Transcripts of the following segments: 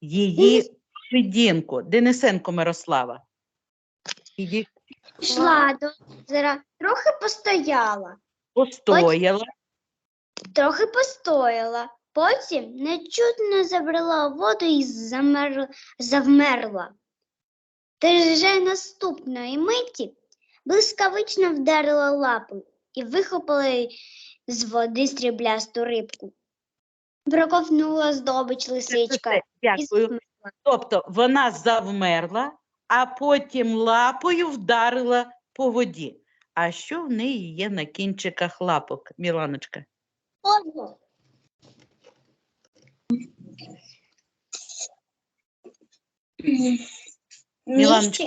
її поведінку. Денисенко Мирослава. Її Пішла до озера, трохи постояла, постояла, трохи постояла, потім нечутно забрала воду і замер... завмерла. Та вже наступної миті блискавично вдарила лапою і вихопила з води стріблясту рибку. Проковнула здобич лисичка. Дякую. Тобто вона завмерла, а потім лапою вдарила по воді. А що в неї є на кінчиках лапок, Міланочка? Міланочка.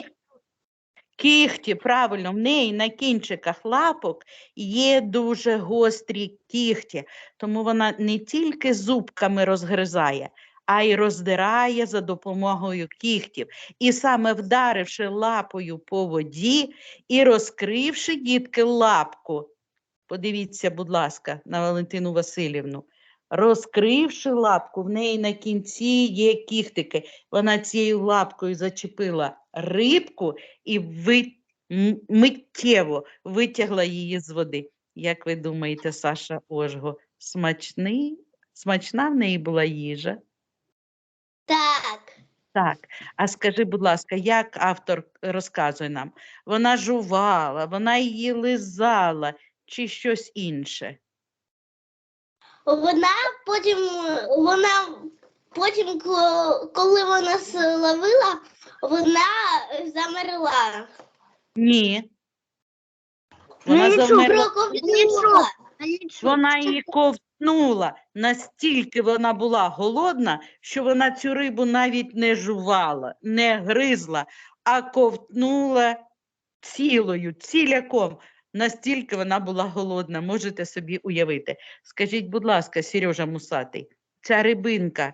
Кіхті, правильно, в неї на кінчиках лапок є дуже гострі кіхті, тому вона не тільки зубками розгризає, а й роздирає за допомогою кіхтів. І саме вдаривши лапою по воді і розкривши дітки лапку, подивіться, будь ласка, на Валентину Васильівну. Розкривши лапку, в неї на кінці є кіхтики. Вона цією лапкою зачепила рибку і ви, миттєво витягла її з води. Як ви думаєте, Саша Ожго, смачний? Смачна в неї була їжа? Так. Так. А скажи, будь ласка, як автор розказує нам? Вона жувала, вона її лизала чи щось інше? Вона потім, вона потім, коли вона словила, вона замерла. Ні. Вона завмерла. Проковтнула. Вона її ковтнула. Настільки вона була голодна, що вона цю рибу навіть не жувала, не гризла, а ковтнула цілою, ціляком. Настільки вона була голодна, можете собі уявити. Скажіть, будь ласка, Сережа Мусатий, ця рибинка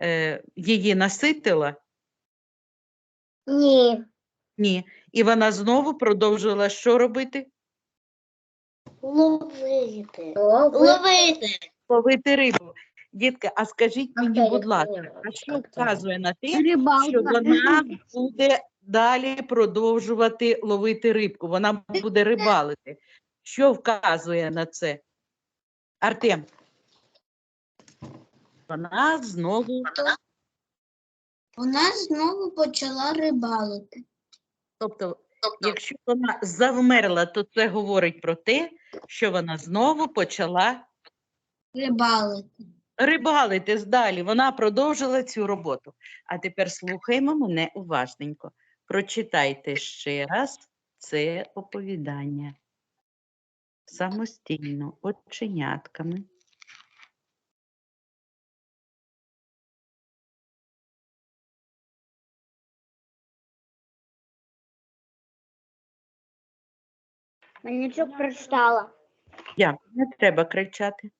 е, її наситила? Ні. Ні. І вона знову продовжувала що робити? Ловити. Ловити. Ловити рибу. Дітки, а скажіть мені, будь ласка, а що вказує на те, що вона буде далі продовжувати ловити рибку, вона буде рибалити. Що вказує на це? Артем. Вона знову, Вона знову почала рибалити. тобто, якщо вона завмерла, то це говорить про те, що вона знову почала Рибалити. рибалити далі. Вона продовжила цю роботу. А тепер слухаємо мене уважненько. Прочитайте ще раз це оповідання. Самостійно, оченятками. Мальничок прочитала. Дякую, не треба кричати.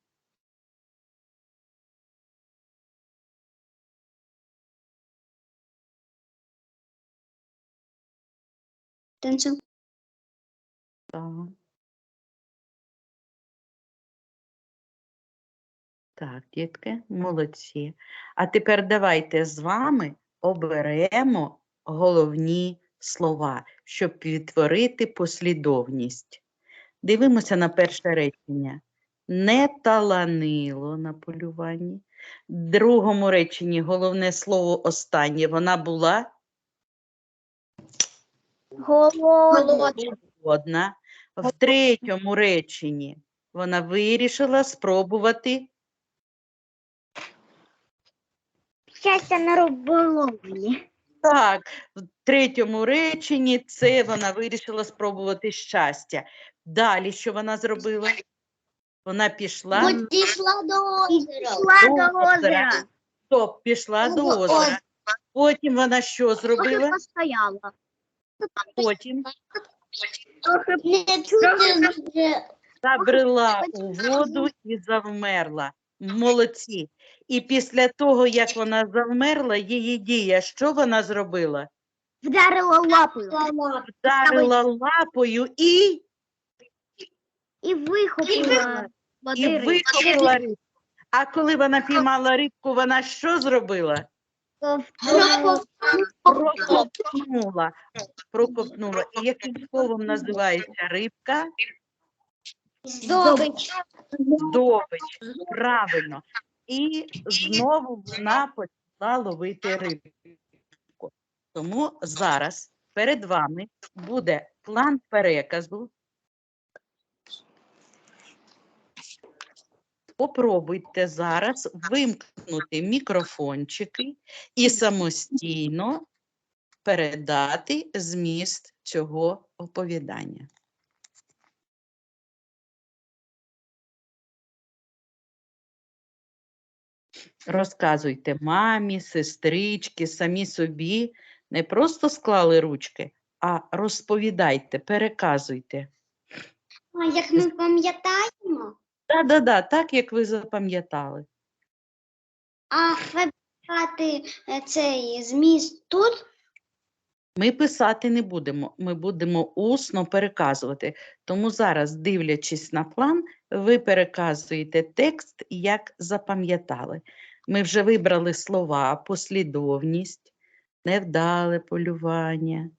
Танцю. Так. Так, дітки, молодці. А тепер давайте з вами оберемо головні слова, щоб відтворити послідовність. Дивимося на перше речення. Не таланило на полюванні. Другому реченні головне слово останнє. Вона була Голодна. Одна. В третьому реченні вона вирішила спробувати Щастя на риболовлі. так. В третьому реченні це вона вирішила спробувати щастя. Далі що вона зробила? Вона пішла, Підійшла до озера. до озера. Стоп, пішла до До озера. Потім вона що зробила? постояла. Потім забрела у воду і завмерла. Молодці. І після того, як вона завмерла, її дія, що вона зробила? Вдарила лапою. Вдарила лапою і, І вихопила і вихопила рибку. А коли вона піймала рибку, вона що зробила? Проковтнула. Проковтнула. І яким словом називається рибка? Здобич. Здобич. Правильно. І знову вона почала ловити рибку. Тому зараз перед вами буде план переказу. Попробуйте зараз вимкнути мікрофончики і самостійно передати зміст цього оповідання. Розказуйте мамі, сестрички, самі собі. Не просто склали ручки, а розповідайте, переказуйте. А як ми пам'ятаємо, Да-да-да, так як ви запам'ятали. а вибирати е, цей зміст тут Ми писати не будемо, ми будемо усно переказувати. Тому зараз, дивлячись на план, ви переказуєте текст, як запам'ятали. Ми вже вибрали слова, послідовність, невдале полювання.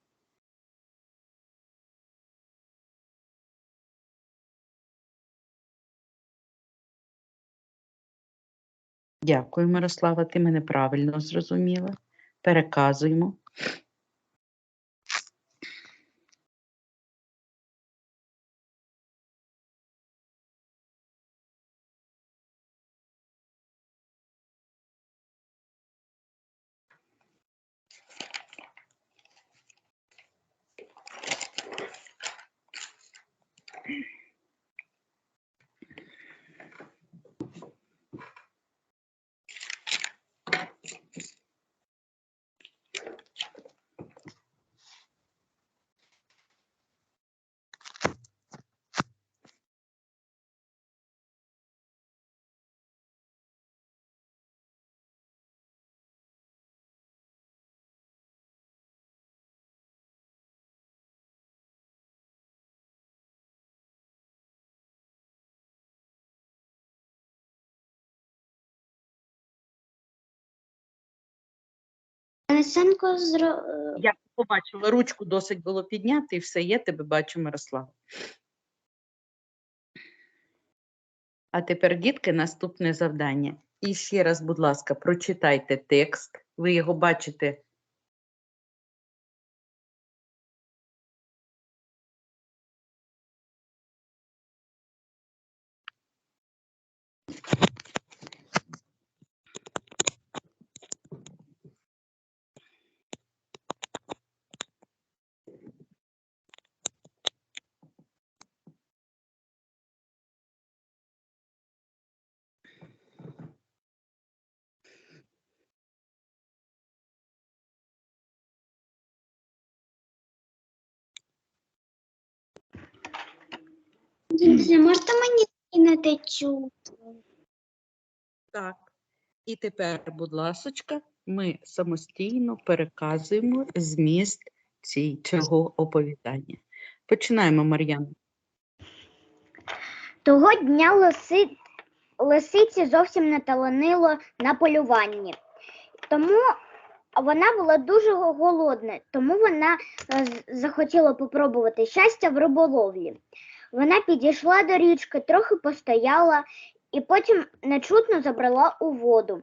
Дякую, Мирослава, ти мене правильно зрозуміла. Переказуємо. Денисенко зро... Я побачила, ручку досить було підняти, і все, є, тебе бачу, Мирослава. А тепер, дітки, наступне завдання. І ще раз, будь ласка, прочитайте текст. Ви його бачите. Дідуся, можете мені скинути цю? Так. І тепер, будь ласочка, ми самостійно переказуємо зміст цього оповідання. Починаємо, Мар'яна. Того дня лиси... лисиці зовсім не таланило на полюванні. Тому вона була дуже голодна, тому вона е, захотіла попробувати щастя в риболовлі. Вона підійшла до річки, трохи постояла і потім нечутно забрала у воду.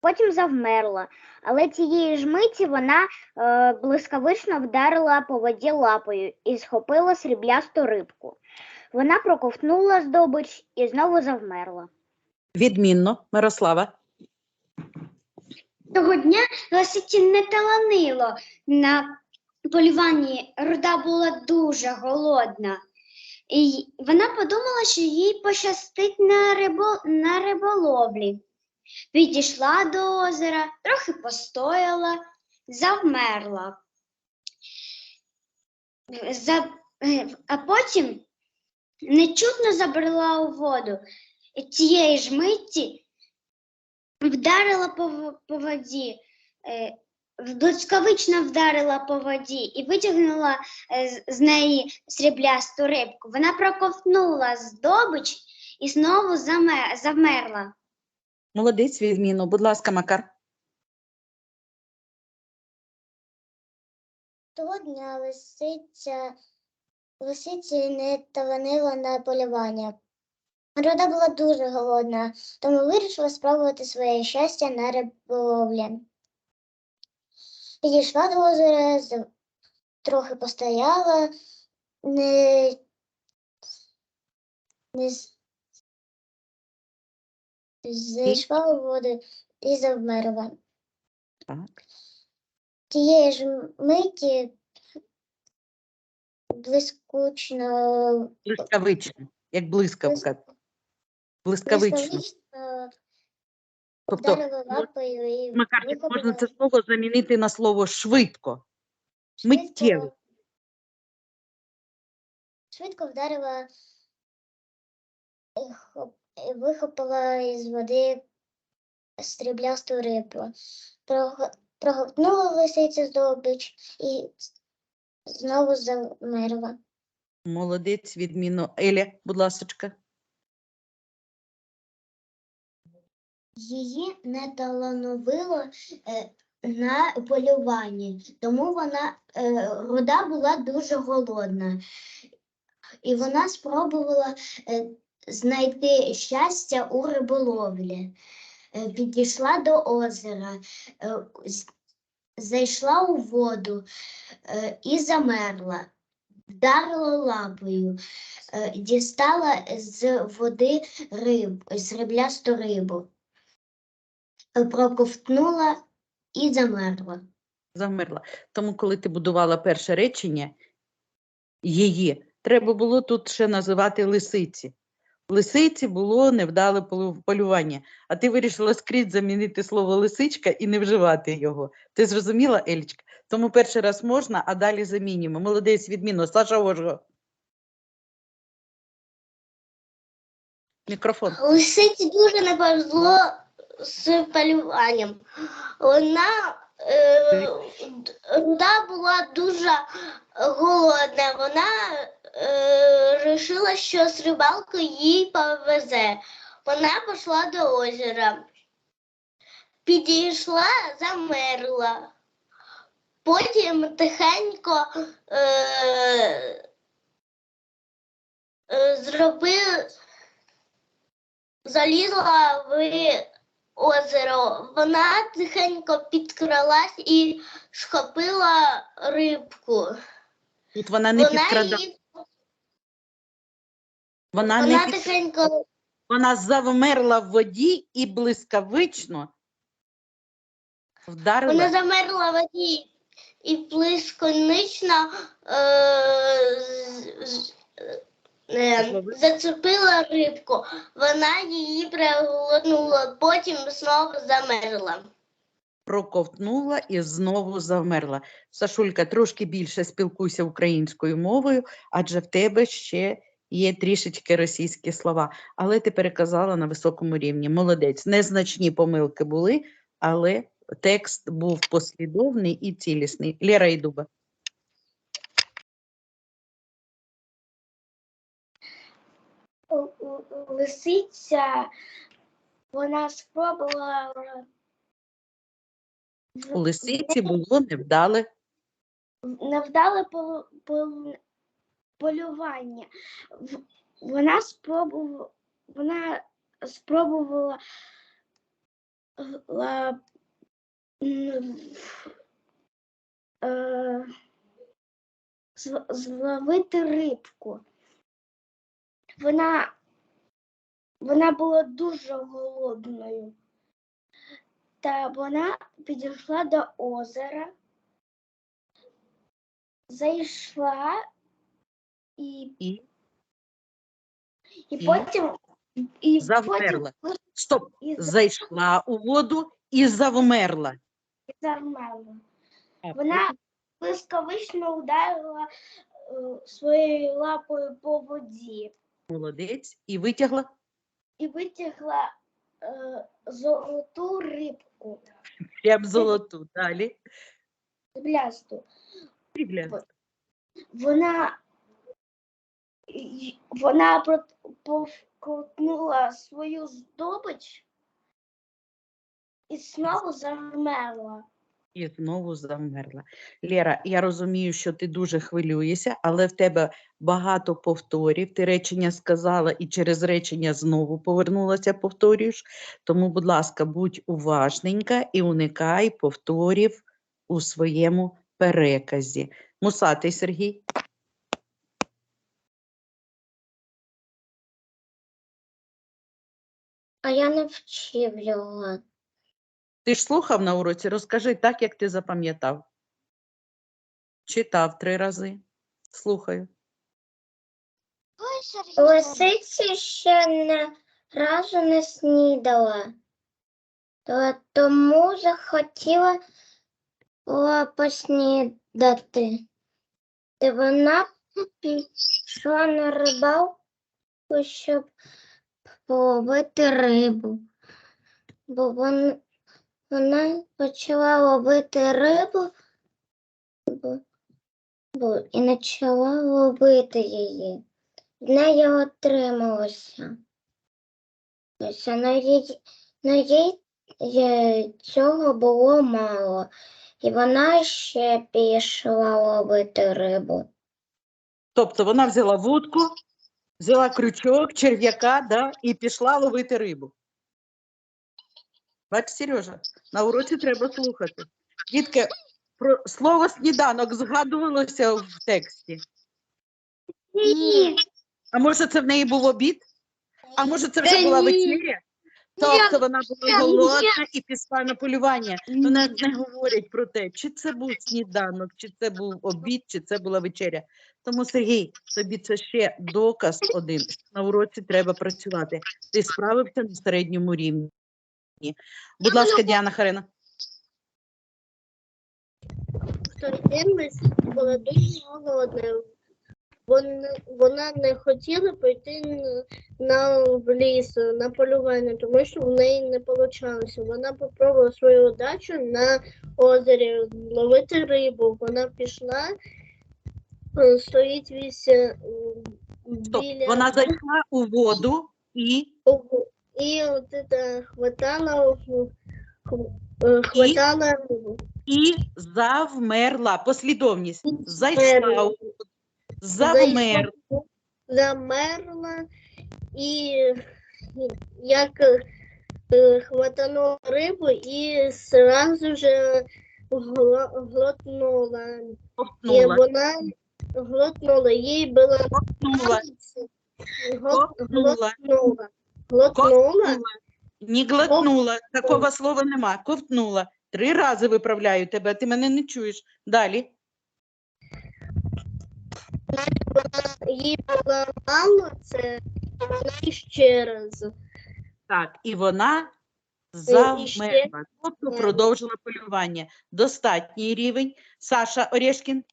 Потім завмерла, але тієї ж миті вона е, блискавично вдарила по воді лапою і схопила сріблясту рибку. Вона проковтнула здобич і знову завмерла. Відмінно, Мирослава. Того дня лисиці не таланило на полюванні. Руда була дуже голодна. І вона подумала, що їй пощастить на, рибо... на риболовлі. Підійшла до озера, трохи постояла, завмерла. За... е, А потім нечутно забрела у воду. Тієї ж миті вдарила по, по воді. Блискавично вдарила по воді і витягнула е, з- неї сріблясту рибку. Вона проковтнула здобич і знову завмерла. Молодець, відміну. Будь ласка, Макар. Того дня лисиця, лисиці не таланила на полювання. Рода була дуже голодна, тому вирішила спробувати своє щастя на риболовлі. Підійшла до озера, трохи постояла, не, не зайшла у воду і завмерла. Так. Тієї ж миті блискучно Блискавично, як блискавка. Блискавично. блискавично Тобто, вдарила лапою і Макарчик, можна це слово замінити на слово швидко. швидко- миттєво. Швидко вдарила і хоп- і вихопила із води стріблясту рибу. Прого- Проговтнула лисиця здобич і знову замерла. Молодець, відмінно. Еля, будь ласочка. Її не талановило е, на полюванні, тому вона е, руда була дуже голодна. І вона спробувала е, знайти щастя у риболовлі. Підійшла до озера, зайшла у воду і замерла, вдарила лапою, дістала з води риб, сріблясту рибу, проковтнула і замерла. Замерла. Тому, коли ти будувала перше речення, її, треба було тут ще називати лисиці. Лисиці було невдале полювання, а ти вирішила скрізь замінити слово лисичка і не вживати його. Ти зрозуміла, Елічка? Тому перший раз можна, а далі замінюємо. Молодець, відмінно. Саша Ожго. Мікрофон. Лисиці дуже не повезло з полюванням. Вона е, руда була дуже голодна. Вона е, вирішила, що з рибалкою їй повезе. Вона пішла до озера. Підійшла, замерла. Потім тихенько е, е, зробила залізла в озеро. Вона тихенько підкралась і схопила рибку. Тут вона не вона підкрада, її, вона, вона не під... тихенько вона завмерла в воді і блискавично вдарила. вона замерла в воді і блисконично е, з- з- е, Зловила? Зацепила рибку. Вона її проглотнула, потім знову замерла. проковтнула і знову завмерла. Сашулька, трошки більше спілкуйся українською мовою, адже в тебе ще є трішечки російські слова, але ти переказала на високому рівні. Молодець. Незначні помилки були, але текст був послідовний і цілісний. Лера Ідуба. Лисиця, вона спробувала У лисиці було невдале невдале пол- пол- полювання. В- Вона спробувала, вона спробувала ла- м, е, зл- зловити рибку. Вона, вона була дуже голодною. Та вона підійшла до озера, зайшла і, і і І? потім і Завмерла. потім стоп. і Зайшла у воду і завмерла. завмерла. А Вона блискавично ударила е, своєю лапою по воді Молодець. І витягла і витягла е, золоту рибку, Прям золоту. Далі. Сріблясту. Вона, вона повкрутнула свою здобич і знову замерла. І знову завмерла. Лєра, я розумію, що ти дуже хвилюєшся, але в тебе багато повторів. Ти речення сказала і через речення знову повернулася, повторюєш. Тому, будь ласка, будь уважненька і уникай повторів у своєму переказі. Мусатий Сергій. А я не вчив його. Ти ж слухав на уроці, розкажи так, як ти запам'ятав. Читав три рази. Слухаю. Лисиці ще не разу не снідала, то тому захотіла поснідати. Вона пішла на рибалку, щоб половити рибу. Бо вон, вона почала ловити рибу бо, бо, і почала ловити її неї отрималося. На їй, їй цього було мало, і вона ще пішла ловити рибу. Тобто вона взяла вудку, взяла крючок, черв'яка, да, і пішла ловити рибу. Бач, Сережа, на уроці треба слухати. Дітки, про слово сніданок згадувалося в тексті. Ні, А може, це в неї був обід? А може, це вже Та була ні. вечеря? Тобто вона була голодна і пішла на полювання. Ну, не, не говорять про те, чи це був сніданок, чи це був обід, чи це була вечеря. Тому, Сергій, тобі це ще доказ один. що На уроці треба працювати. Ти справився на середньому рівні. Будь ласка, Діана Харина. той день лисиця була дуже голодна. Вона, вона не хотіла пойти н- на в ліс на полювання, тому що в неї не вийшло. Вона попробувала свою удачу на озері ловити рибу. Вона пішла, е, стоїть весь е, біля Вона зайшла у воду і І от это хватала, е, хватала рибу. і завмерла. Послідовність. Зайшла, у Замерла. замерла і як е, хватанула рибу і сразу же гла- глотнула. І ковтнула, вона глотнула, їй було ковтнула, Гл- ковтнула, глотнула. Глотнула. ковтнула. Не глотнула. Такого слова нема. Ковтнула. Три рази виправляю тебе, ти мене не чуєш. Далі. Їй було мало це, вона ще раз. Так, і вона ще- завмерла. Тобто продовжила полювання. Достатній рівень. Саша Орешкін.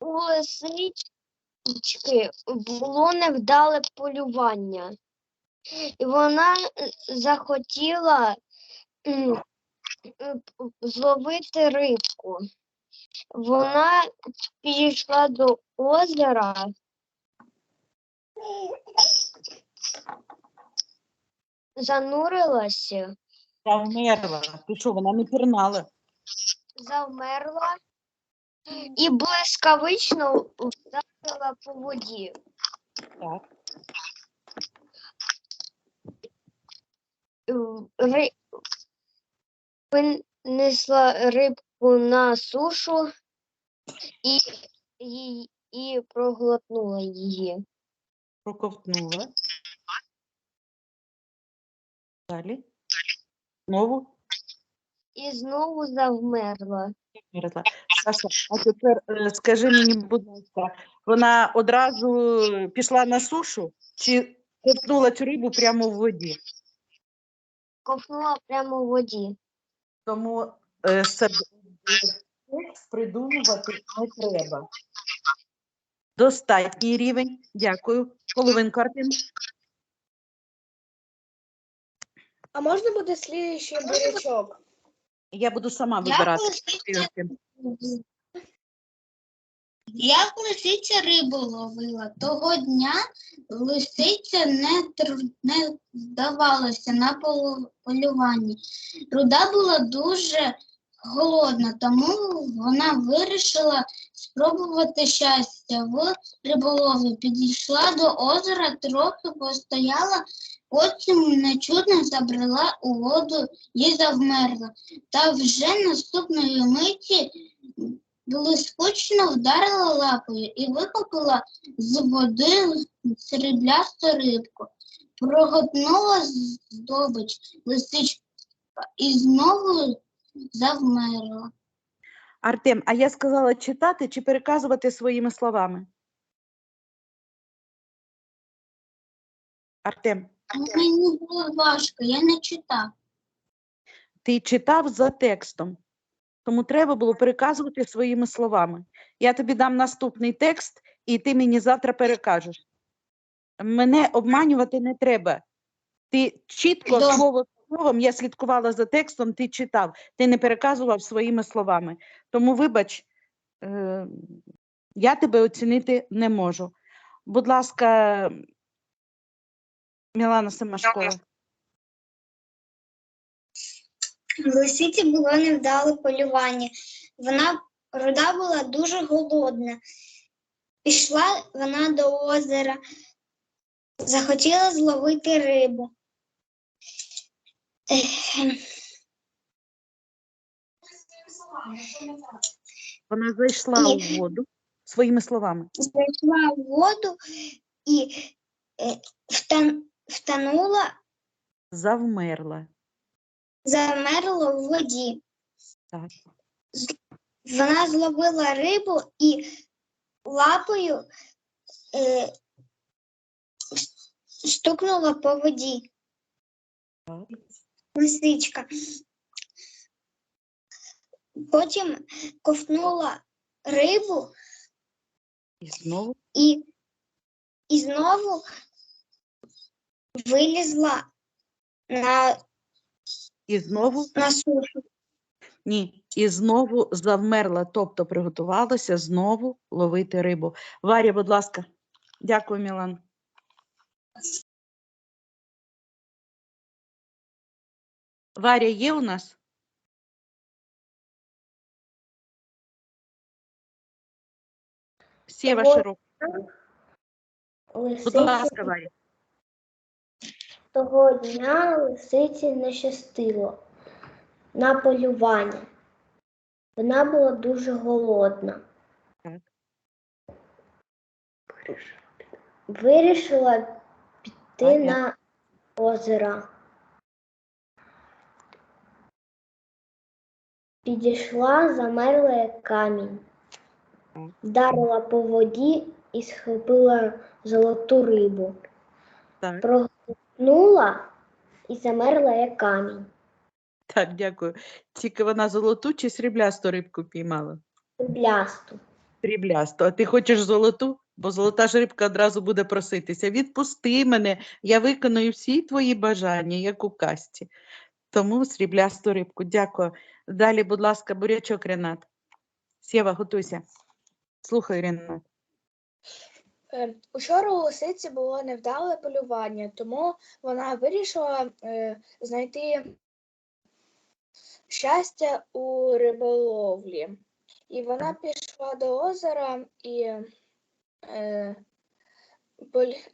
У лисички було невдале полювання, і вона е, захотіла м, е, п- зловити рибку. Вона підійшла до озера, занурилася, Завмерла. Ти що, вона не пірнала? завмерла і блискавично вдарила по воді. Так. ри... винесла рибку на сушу і, і, і проглотнула її. Проковтнула. Далі. Знову І знову завмерла. Виросла. Саша, а тепер е, скажи мені, будь ласка, вона одразу пішла на сушу чи ковтнула цю рибу прямо в воді? Ковнула прямо в воді. Тому е, текст придумувати не треба. Достатній рівень. Дякую. Половинку Артем. А можна буде слідуючий бурячок? Я буду сама вибирати. Артем. як лисиця рибу ловила, того дня лисиця не, тр- не здавалася на полу- полюванні. Руда була дуже голодна, тому вона вирішила спробувати щастя в риболовлі. Підійшла до озера, трохи постояла, потім нечутно забрела у воду і завмерла. Та вже наступної миті блискучно вдарила лапою і викопала з води сріблясту рибку. Проготнула здобич лисичка і знову завмерла. Артем, а я сказала читати чи переказувати своїми словами? Артем, Мені було важко, я не читав. ти читав за текстом, тому треба було переказувати своїми словами. Я тобі дам наступний текст, і ти мені завтра перекажеш. Мене обманювати не треба. Ти чітко Добре. слово словом, я слідкувала за текстом, ти читав, ти не переказував своїми словами. Тому, вибач, е, я тебе оцінити не можу. Будь ласка, Мілана. В лисиці було невдале полювання. Вона руда була дуже голодна. Пішла вона до озера, захотіла зловити рибу. Вона зайшла І- у воду своїми словами. Зайшла в воду і е, втан- втонула, Завмерла. замерла в воді. Так. Вона зловила рибу і лапою е, стукнула по воді. Так. Лисичка. Потім ковтнула рибу І знову і, і знову вилізла на, і знову на сушу. ні, і знову завмерла, тобто приготувалася знову ловити рибу. Варя, будь ласка. Дякую, Мілан. Варя є у нас? Сєва Того- широка. Будь ласка, Варя. Того дня лисиці не щастило на полювання. Вона була дуже голодна. Так. Вирішила піти Понятно. на озеро. Підійшла, замерла як камінь. Вдарила по воді і схопила золоту рибу. Так. Проглотнула і замерла як камінь. Так, дякую. Тільки вона золоту чи сріблясту рибку піймала? Блясту. Сріблясту. А ти хочеш золоту? Бо золота ж рибка одразу буде проситися. Відпусти мене, я виконую всі твої бажання, як у касті. Тому сріблясту рибку. Дякую. Далі, будь ласка, бурячок Ренат. Сєва, готуйся. Слухай, Ренат. Е, Учора у лисиці було невдале полювання, тому вона вирішила е, знайти щастя у риболовлі. І вона пішла до озера і е,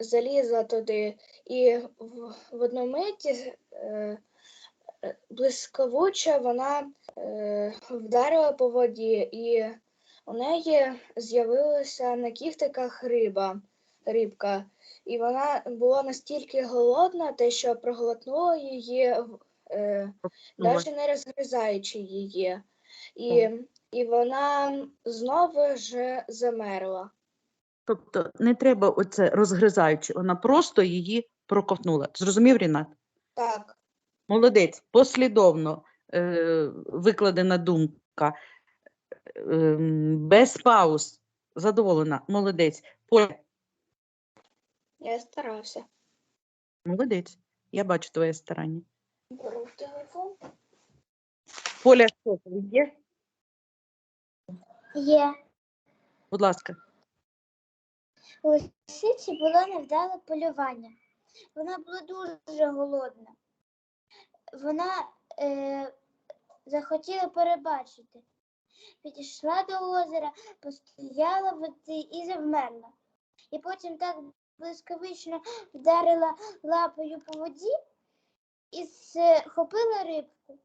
залізла туди. І в, в одну миті е, е, блискавуче вона вдарила по воді, і у неї з'явилася на кіхтиках риба, рибка, і вона була настільки голодна, те, що проглотнула її, е, навіть не розгризаючи її. І, і вона знову ж замерла. Тобто не треба оце розгризаючи, вона просто її проковтнула. Зрозумів, Рінат? Так, Молодець, послідовно е, викладена думка, ем, без пауз. Задоволена. Молодець. Поля, Я старався. молодець. Я бачу твоє старання. Беру телефон. Поля, що є? Є. Будь ласка. Лисиці було невдале полювання. Вона була дуже голодна. Вона е, захотіла перебачити. Підійшла до озера, постояла в воді і завмерла. І потім так блискавично вдарила лапою по воді і схопила рибку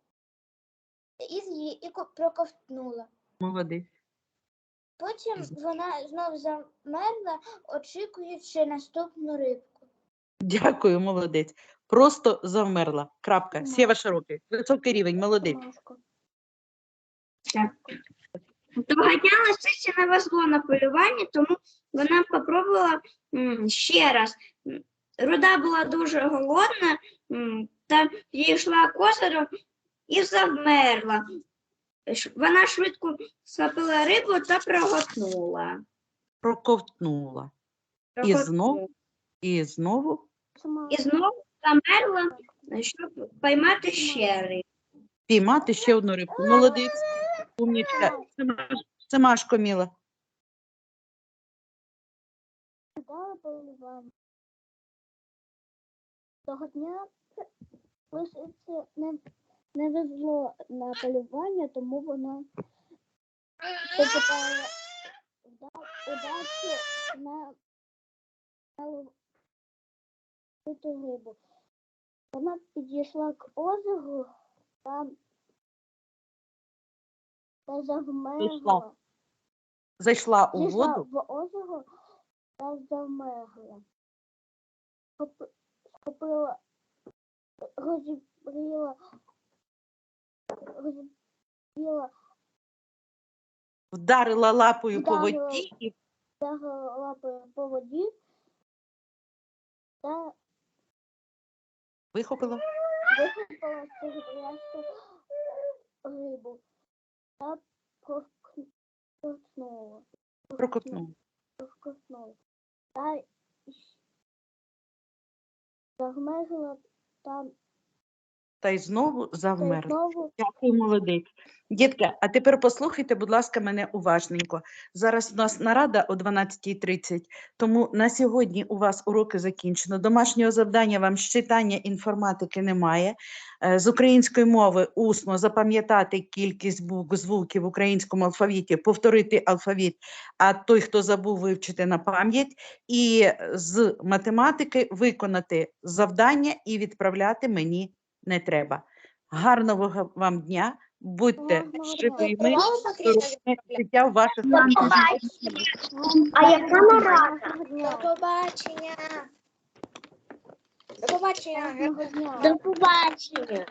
і, з'ї- і проковтнула. Молодець. Потім вона знов замерла, очікуючи наступну рибку. Дякую, молодець. Просто завмерла. Крапка. Сєва широкий. Високий рівень, молодець. Того дня лисиця не везло на полювання, тому вона спробувала ще раз. Руда була дуже голодна та підійшла к озеру і завмерла. Вона швидко схопила рибу та проглотнула. Проковтнула. І Проглотнула. знов, і знову І знову замерла, щоб поймати ще рибу. піймати ще одну рибку. Молодець. Умнічка. Семаш- Семашко, міла. Дала полювання. Того дня лисиці не, не везло на полювання, тому вона покупала удачі на, на ловиту рибу. Вона підійшла к озеру та, та завмерла. Зайшла у Зійшла воду. в озеро та замерла. Схопи- Схопила, розібріла, розібріла, Вдарила лапою по Вдарила. воді і вдарила лапою по воді та вихопила. вихопила рибу Я проковтнула. Прокопнула. Проковтнула. Я загмежила там Та й знову та знову Дякую, молодець. Дітки, а тепер послухайте, будь ласка, мене уважненько. Зараз у нас нарада о 12.30, тому на сьогодні у вас уроки закінчено. Домашнього завдання вам з читання інформатики немає. Е, З української мови усно запам'ятати кількість букв, звуків в українському алфавіті, повторити алфавіт, а той, хто забув, вивчити на пам'ять. І з математики виконати завдання і відправляти мені не треба. Гарного вам дня, будьте здоровими, життя в ваших А яка нарада? До побачення. До побачення. До побачення.